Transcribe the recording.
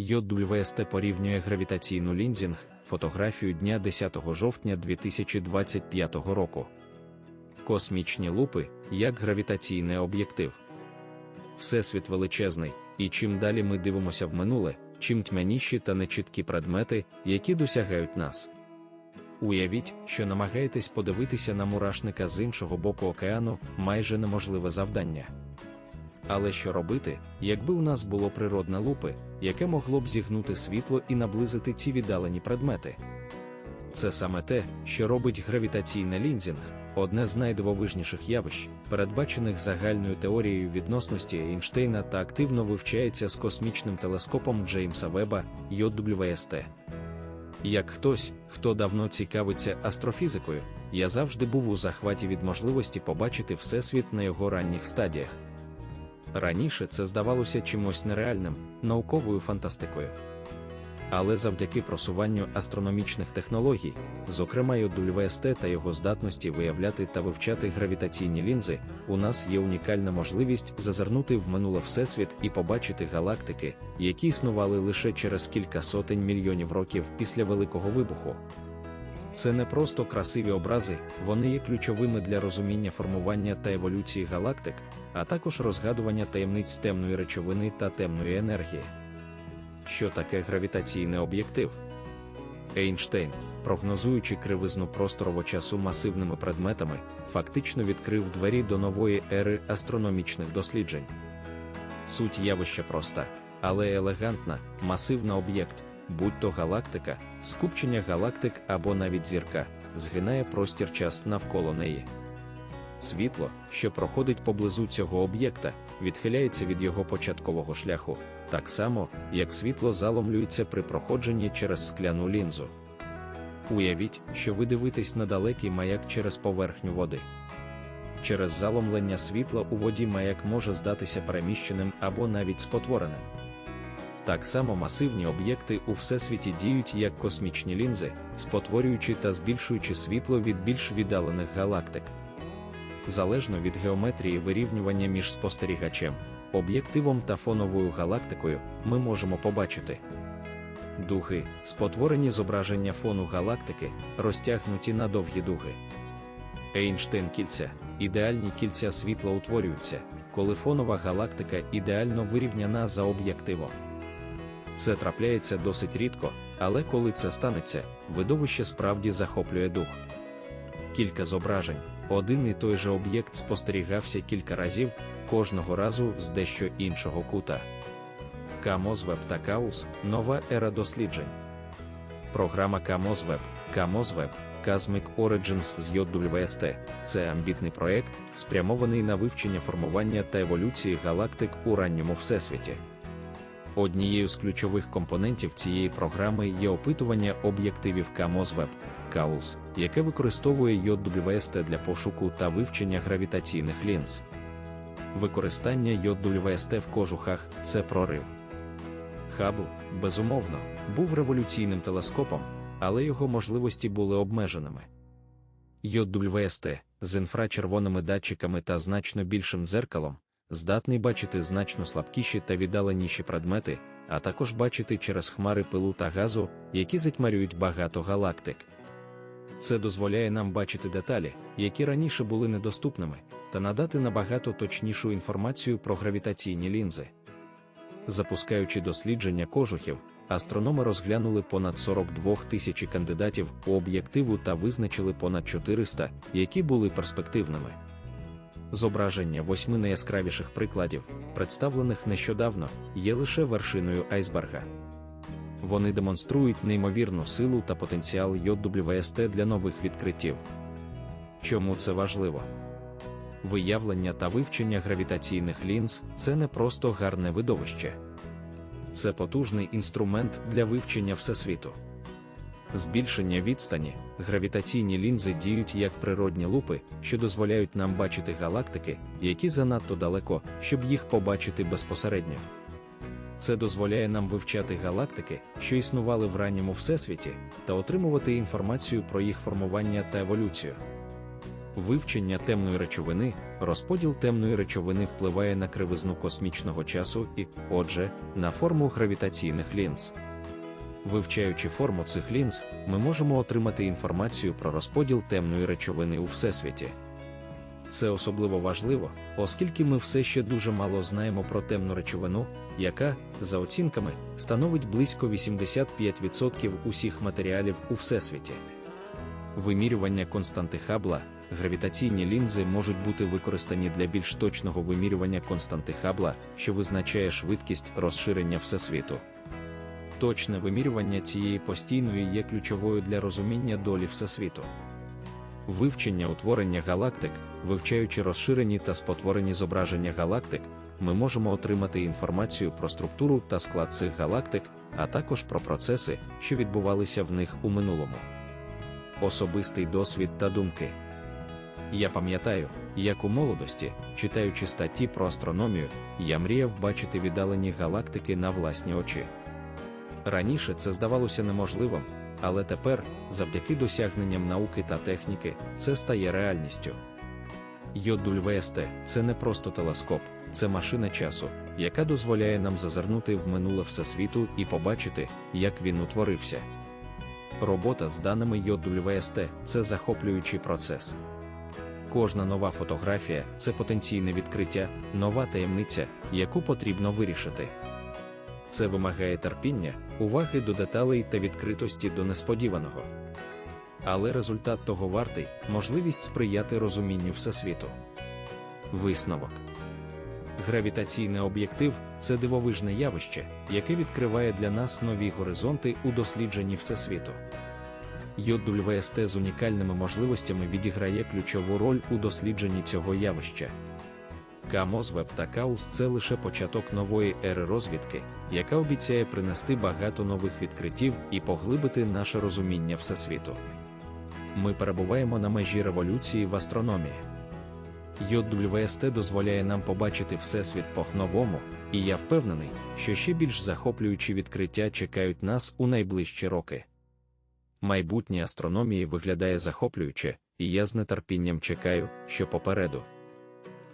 YWST порівнює гравітаційну лінзінг, фотографію дня 10 жовтня 2025 року. Космічні лупи як гравітаційний об'єктив. Всесвіт величезний, і чим далі ми дивимося в минуле, чим тьмяніші та нечіткі предмети, які досягають нас. Уявіть, що намагаєтесь подивитися на мурашника з іншого боку океану майже неможливе завдання. Але що робити, якби у нас було природне лупи, яке могло б зігнути світло і наблизити ці віддалені предмети? Це саме те, що робить гравітаційний лінзінг, одне з найдивовижніших явищ, передбачених загальною теорією відносності Ейнштейна та активно вивчається з космічним телескопом Джеймса Веба JWST. Як хтось, хто давно цікавиться астрофізикою, я завжди був у захваті від можливості побачити Всесвіт на його ранніх стадіях. Раніше це здавалося чимось нереальним, науковою фантастикою. Але завдяки просуванню астрономічних технологій, зокрема й WST та його здатності виявляти та вивчати гравітаційні лінзи, у нас є унікальна можливість зазирнути в минуле Всесвіт і побачити галактики, які існували лише через кілька сотень мільйонів років після Великого вибуху. Це не просто красиві образи, вони є ключовими для розуміння формування та еволюції галактик, а також розгадування таємниць темної речовини та темної енергії. Що таке гравітаційний об'єктив? Ейнштейн, прогнозуючи кривизну просторово-часу масивними предметами, фактично відкрив двері до нової ери астрономічних досліджень. Суть явища проста, але елегантна, масивна об'єкт, будь то галактика, скупчення галактик або навіть зірка, згинає простір час навколо неї. Світло, що проходить поблизу цього об'єкта, відхиляється від його початкового шляху, так само, як світло заломлюється при проходженні через скляну лінзу. Уявіть, що ви дивитесь на далекий маяк через поверхню води. Через заломлення світла у воді маяк може здатися переміщеним або навіть спотвореним. Так само масивні об'єкти у всесвіті діють як космічні лінзи, спотворюючи та збільшуючи світло від більш віддалених галактик. Залежно від геометрії вирівнювання між спостерігачем, об'єктивом та фоновою галактикою, ми можемо побачити дуги, спотворені зображення фону галактики, розтягнуті на довгі дуги. Ейнштейн кільця, ідеальні кільця світла утворюються, коли фонова галактика ідеально вирівняна за об'єктивом. Це трапляється досить рідко, але коли це станеться, видовище справді захоплює дух. Кілька зображень, один і той же об'єкт спостерігався кілька разів, кожного разу з дещо іншого кута. Камозвеб та Каус нова ера досліджень. Програма Камозвеб, Камозвеб, Cosmic Origins з JWST – це амбітний проєкт, спрямований на вивчення формування та еволюції галактик у ранньому всесвіті. Однією з ключових компонентів цієї програми є опитування об'єктивів CAMOS-Web, CAULS, яке використовує JWST для пошуку та вивчення гравітаційних лінз. Використання JWST в кожухах це прорив. Хаббл, безумовно, був революційним телескопом, але його можливості були обмеженими. JWST з інфрачервоними датчиками та значно більшим дзеркалом здатний бачити значно слабкіші та віддаленіші предмети, а також бачити через хмари пилу та газу, які затьмарюють багато галактик. Це дозволяє нам бачити деталі, які раніше були недоступними, та надати набагато точнішу інформацію про гравітаційні лінзи. Запускаючи дослідження кожухів, астрономи розглянули понад 42 тисячі кандидатів у об'єктиву та визначили понад 400, які були перспективними. Зображення восьми найяскравіших прикладів, представлених нещодавно, є лише вершиною айсберга. Вони демонструють неймовірну силу та потенціал JWST для нових відкриттів. Чому це важливо? Виявлення та вивчення гравітаційних лінз це не просто гарне видовище, це потужний інструмент для вивчення всесвіту. Збільшення відстані, гравітаційні лінзи діють як природні лупи, що дозволяють нам бачити галактики, які занадто далеко, щоб їх побачити безпосередньо. Це дозволяє нам вивчати галактики, що існували в ранньому всесвіті, та отримувати інформацію про їх формування та еволюцію. Вивчення темної речовини, розподіл темної речовини впливає на кривизну космічного часу і, отже, на форму гравітаційних лінз. Вивчаючи форму цих лінз, ми можемо отримати інформацію про розподіл темної речовини у всесвіті. Це особливо важливо, оскільки ми все ще дуже мало знаємо про темну речовину, яка, за оцінками, становить близько 85% усіх матеріалів у всесвіті. Вимірювання константи Хабла, гравітаційні лінзи можуть бути використані для більш точного вимірювання константи Хабла, що визначає швидкість розширення всесвіту. Точне вимірювання цієї постійної є ключовою для розуміння долі всесвіту. Вивчення утворення галактик, вивчаючи розширені та спотворені зображення галактик, ми можемо отримати інформацію про структуру та склад цих галактик, а також про процеси, що відбувалися в них у минулому. Особистий досвід та думки. Я пам'ятаю, як у молодості, читаючи статті про астрономію, я мріяв бачити віддалені галактики на власні очі. Раніше це здавалося неможливим, але тепер, завдяки досягненням науки та техніки, це стає реальністю. Йодуль-ВСТ – це не просто телескоп, це машина часу, яка дозволяє нам зазирнути в минуле всесвіту і побачити, як він утворився. Робота з даними Йодуль-ВСТ – це захоплюючий процес. Кожна нова фотографія це потенційне відкриття, нова таємниця, яку потрібно вирішити. Це вимагає терпіння, уваги до деталей та відкритості до несподіваного. Але результат того вартий можливість сприяти розумінню всесвіту. Висновок гравітаційний об'єктив це дивовижне явище, яке відкриває для нас нові горизонти у дослідженні всесвіту. Йодуль ВСТ з унікальними можливостями відіграє ключову роль у дослідженні цього явища. Камозвеб та Каус це лише початок нової ери розвідки, яка обіцяє принести багато нових відкриттів і поглибити наше розуміння всесвіту. Ми перебуваємо на межі революції в астрономії. YWST дозволяє нам побачити всесвіт по-новому, і я впевнений, що ще більш захоплюючі відкриття чекають нас у найближчі роки. Майбутнє астрономії виглядає захоплююче, і я з нетерпінням чекаю, що попереду.